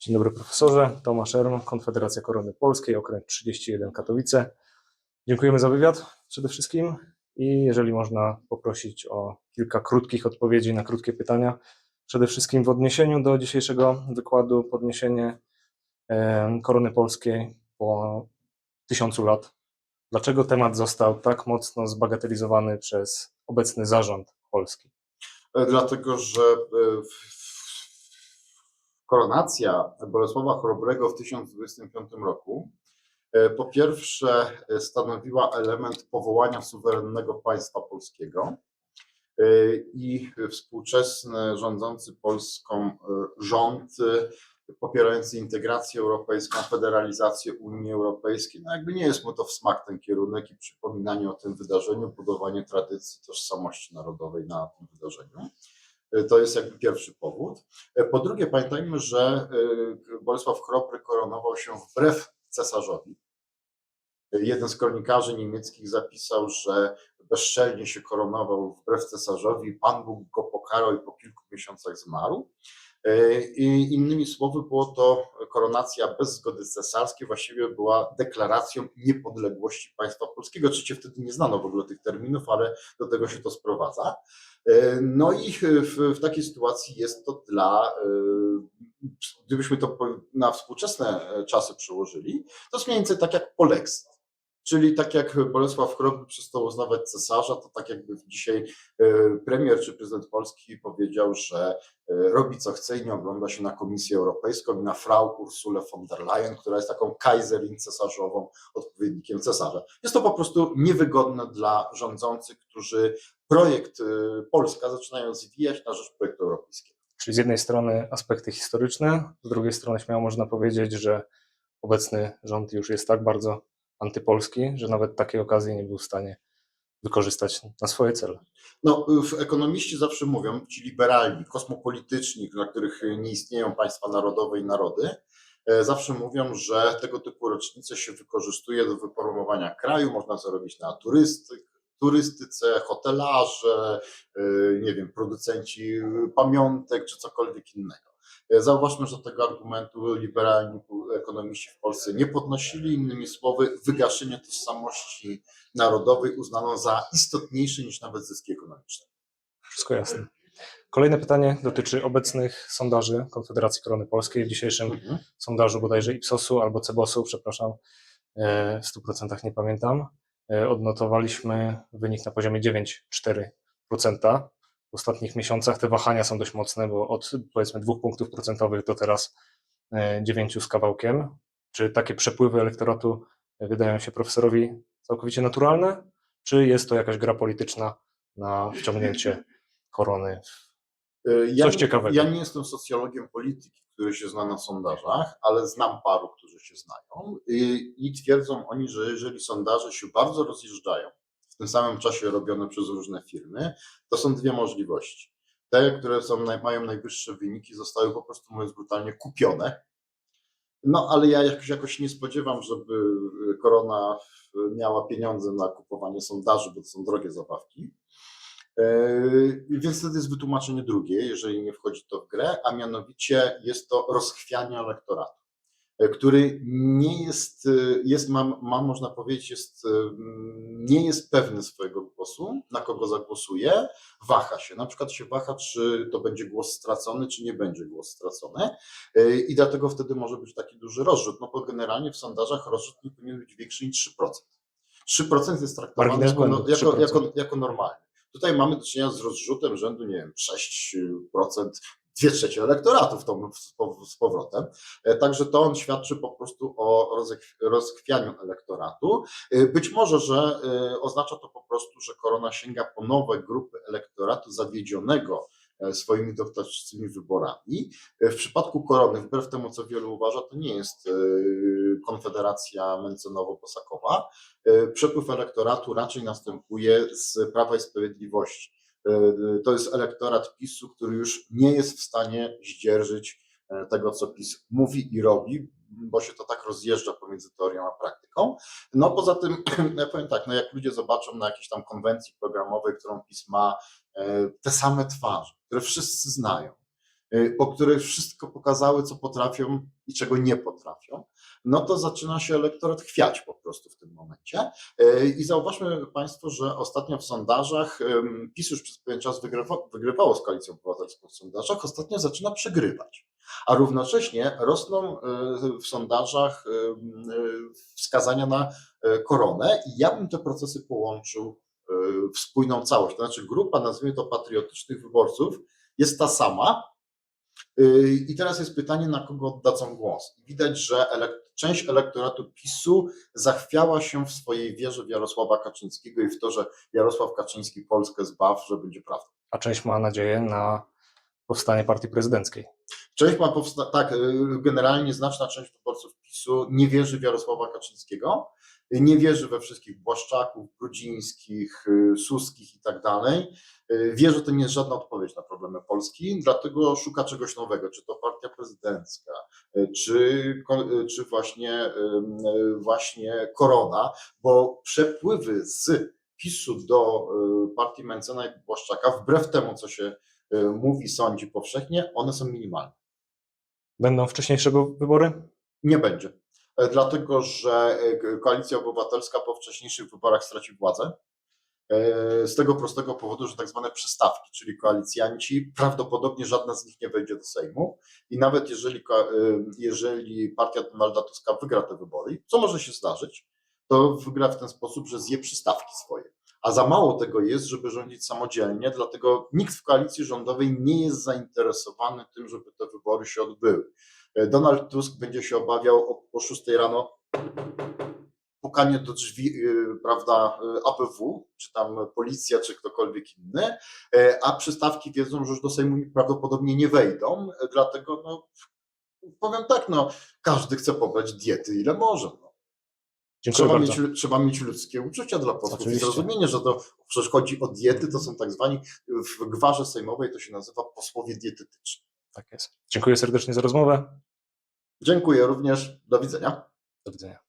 Dzień dobry profesorze. Tomasz Erm, Konfederacja Korony Polskiej, okręg 31 Katowice. Dziękujemy za wywiad przede wszystkim i jeżeli można poprosić o kilka krótkich odpowiedzi na krótkie pytania. Przede wszystkim w odniesieniu do dzisiejszego wykładu podniesienie Korony Polskiej po tysiącu lat. Dlaczego temat został tak mocno zbagatelizowany przez obecny zarząd Polski? E, Dlatego, że e, koronacja Bolesława Chrobrego w 1025 roku e, po pierwsze e, stanowiła element powołania suwerennego państwa polskiego e, i współczesny rządzący Polską rząd popierający integrację europejską, federalizację Unii Europejskiej, no jakby nie jest mu to w smak ten kierunek i przypominanie o tym wydarzeniu, budowanie tradycji tożsamości narodowej na tym wydarzeniu. E, To jest jakby pierwszy powód. E, Po drugie, pamiętajmy, że e, Bolesław Chrobry koronował się wbrew cesarzowi. Jeden z kronikarzy niemieckich zapisał, że bezczelnie się koronował wbrew cesarzowi, Pan Bóg go pokarał i po kilku miesiącach zmarł. E, innymi słowy, było to koronacja bez zgody cesarskiej, właściwie była deklaracją niepodległości państwa polskiego. Oczywiście wtedy nie znano w ogóle tych terminów, ale do tego się to sprowadza. E, No i w, w takiej sytuacji jest to dla, e, gdybyśmy to na współczesne czasy przełożyli, to jest mniej więcej tak jak polexit. Czyli tak jak Bolesław Chrobry przestał uznawać cesarza, to tak jakby dzisiaj e, premier czy prezydent Polski powiedział, że e, robi co chce i nie ogląda się na Komisję Europejską i na Frau Ursulę von der Leyen, która jest taką kaiserin cesarzową, odpowiednikiem cesarza. Jest to po prostu niewygodne dla rządzących, którzy projekt e, Polska zaczynają zwijać na rzecz projektu europejskiego. Czyli z jednej strony aspekty historyczne, z drugiej strony śmiało można powiedzieć, że obecny rząd już jest tak bardzo antypolski, że nawet takiej okazji nie był w stanie wykorzystać na swoje cele. No, ekonomiści zawsze mówią, ci liberalni, kosmopolityczni, dla których nie istnieją państwa narodowe i narody, e, zawsze mówią, że tego typu rocznice się wykorzystuje do wypromowania kraju, można zarobić na turysty, turystyce, hotelarze, e, nie wiem, producenci pamiątek czy cokolwiek innego. E, Zauważmy, że tego argumentu liberalni ekonomiści w Polsce nie podnosili. Innymi słowy, wygaszenie tożsamości narodowej uznano za istotniejsze niż nawet zyski ekonomiczne. Wszystko jasne. Kolejne pytanie dotyczy obecnych sondaży Konfederacji Korony Polskiej. W dzisiejszym sondażu bodajże Ipsosu albo Cebosu, przepraszam, e, w 100% nie pamiętam, e, odnotowaliśmy wynik na poziomie 9,4%. W ostatnich miesiącach te wahania są dość mocne, bo od powiedzmy dwóch punktów procentowych do teraz dziewięciu z kawałkiem. Czy takie przepływy elektoratu wydają się profesorowi całkowicie naturalne, czy jest to jakaś gra polityczna na wciągnięcie korony? Y, Ja, Coś ciekawego. Ja nie jestem socjologiem polityki, który się zna na sondażach, ale znam paru, którzy się znają i, i twierdzą oni, że jeżeli sondaże się bardzo rozjeżdżają, w tym samym czasie robione przez różne firmy, to są dwie możliwości. Te, które są, mają najwyższe wyniki, zostały po prostu, mówiąc brutalnie, kupione. No, ale ja jakoś, jakoś nie spodziewam, żeby korona miała pieniądze na kupowanie sondaży, bo to są drogie zabawki. Yy, Więc wtedy jest wytłumaczenie drugie, jeżeli nie wchodzi to w grę, a mianowicie jest to rozchwianie elektoratu, który nie jest, yy, jest mam, mam można powiedzieć, jest, yy, nie jest pewny swojego głosu, na kogo zagłosuje, waha się. Na przykład się waha, czy to będzie głos stracony, czy nie będzie głos stracony. Yy, I dlatego wtedy może być taki duży rozrzut. No bo generalnie w sondażach rozrzut nie powinien być większy niż 3%. 3% jest traktowany jako, no, jako, 3%. jako, jako normalny. Tutaj mamy do czynienia z rozrzutem rzędu, nie wiem, 6%, dwie trzecie elektoratu w tą, z pow- z powrotem. E, Także to on świadczy po prostu o rozchwianiu elektoratu. E, Być może, że e, oznacza to po prostu, że korona sięga po nowe grupy elektoratu zawiedzionego swoimi dotychczasowymi wyborami. W przypadku korony, wbrew temu, co wielu uważa, to nie jest konfederacja Menconowo-Posakowa. Przepływ elektoratu raczej następuje z Prawa i Sprawiedliwości. E, To jest elektorat PiSu, który już nie jest w stanie zdzierżyć e, tego, co PiS mówi i robi, bo się to tak rozjeżdża pomiędzy teorią a praktyką. No poza tym, ja powiem tak, no jak ludzie zobaczą na jakiejś tam konwencji programowej, którą PiS ma, e, te same twarze, które wszyscy znają, y, po których wszystko pokazały, co potrafią i czego nie potrafią, no to zaczyna się elektorat chwiać po prostu w tym momencie. Y, I zauważmy Państwo, że ostatnio w sondażach PiS już przez pewien czas wygrywa, wygrywało z Koalicją Obywatelską w sondażach, ostatnio zaczyna przegrywać. A równocześnie rosną y, w sondażach wskazania na koronę i ja bym te procesy połączył w spójną całość. To znaczy grupa, nazwijmy to patriotycznych wyborców, jest ta sama. Y, I teraz jest pytanie, na kogo oddadzą głos. Widać, że elek- część elektoratu PiSu zachwiała się w swojej wierze w Jarosława Kaczyńskiego i w to, że Jarosław Kaczyński Polskę zbaw, że będzie prawdą. A część ma nadzieję na powstanie partii prezydenckiej. Część ma powsta- tak, y, generalnie znaczna część wyborców PiSu nie wierzy w Jarosława Kaczyńskiego, nie wierzy we wszystkich Błaszczaków, Brudzińskich, y, Suskich i tak dalej. Y, Wie, że to nie jest żadna odpowiedź na problemy Polski, dlatego szuka czegoś nowego, czy to partia prezydencka, czy, czy właśnie, właśnie korona, bo przepływy z PiSu do partii Mencena i Błaszczaka, wbrew temu, co się mówi, sądzi powszechnie, one są minimalne. Będą wcześniejsze go- wybory? Nie będzie. E, Dlatego, że e, Ko- Koalicja Obywatelska po wcześniejszych wyborach straci władzę. E, Z tego prostego powodu, że tak zwane przystawki, czyli koalicjanci, prawdopodobnie żadna z nich nie wejdzie do Sejmu. I nawet jeżeli, jeżeli partia Donalda Tuska wygra te wybory, co może się zdarzyć, to wygra w ten sposób, że zje przystawki swoje. A za mało tego jest, żeby rządzić samodzielnie, dlatego nikt w koalicji rządowej nie jest zainteresowany tym, żeby te wybory się odbyły. E, Donald Tusk będzie się obawiał o, o 6 rano pukanie do drzwi, y, prawda, y, ABW, czy tam policja, czy ktokolwiek inny, e, a przystawki wiedzą, że już do Sejmu prawdopodobnie nie wejdą, e, dlatego no, powiem tak, no, każdy chce pobrać diety ile może. No. Dziękuję Trzeba, bardzo. mieć, trzeba mieć ludzkie uczucia dla posłów i Oczywiście. zrozumienie, że to przecież chodzi o diety, to są tak zwani, w gwarze sejmowej to się nazywa posłowie dietetyczni. Tak jest. Dziękuję serdecznie za rozmowę. Dziękuję również, do widzenia. Do widzenia.